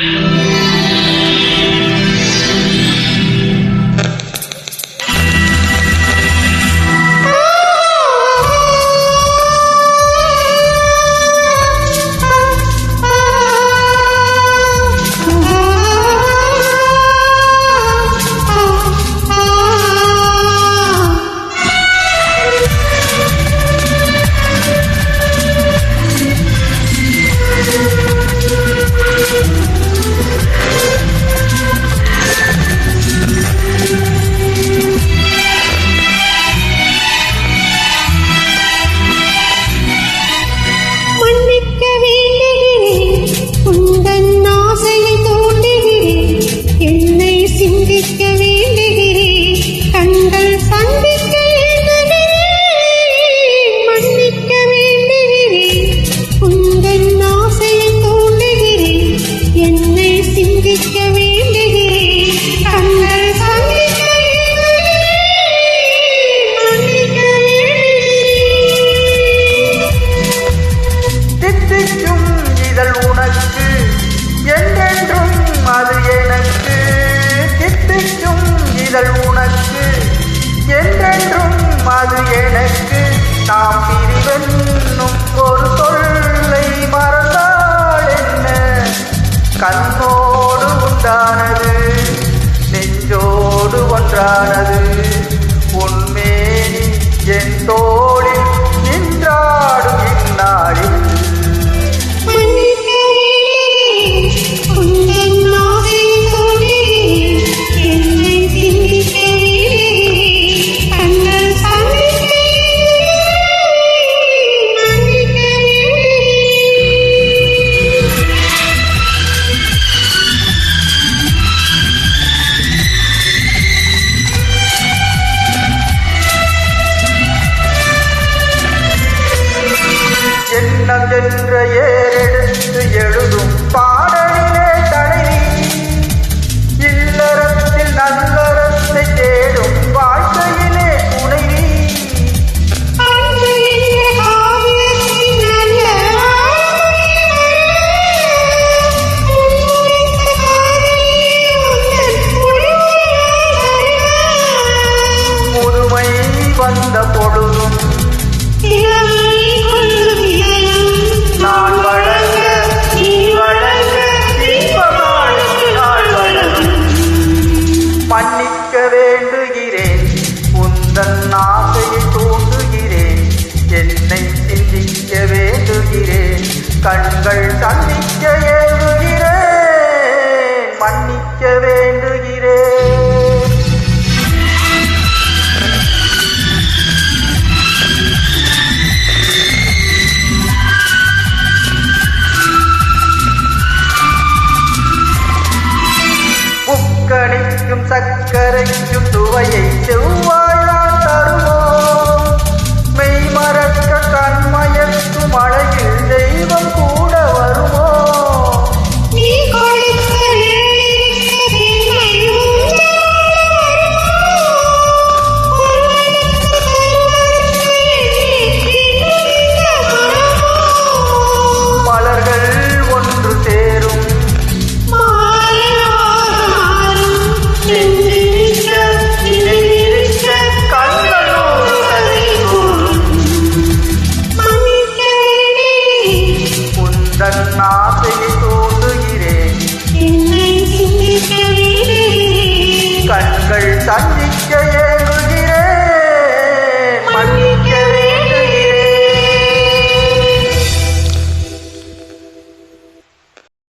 Yeah. ஒன்றானது உன்மேனி என் தோ கண்கள் சந்திக்க ஏழுகிறேன் மன்னிக்க வேண்டுகிறேன் உக்கணிக்கும் சர்க்கரைக்கும் சுவையை செவ்வாய் ஆசையை தோன்றுகிறேன். கண்கள் தன்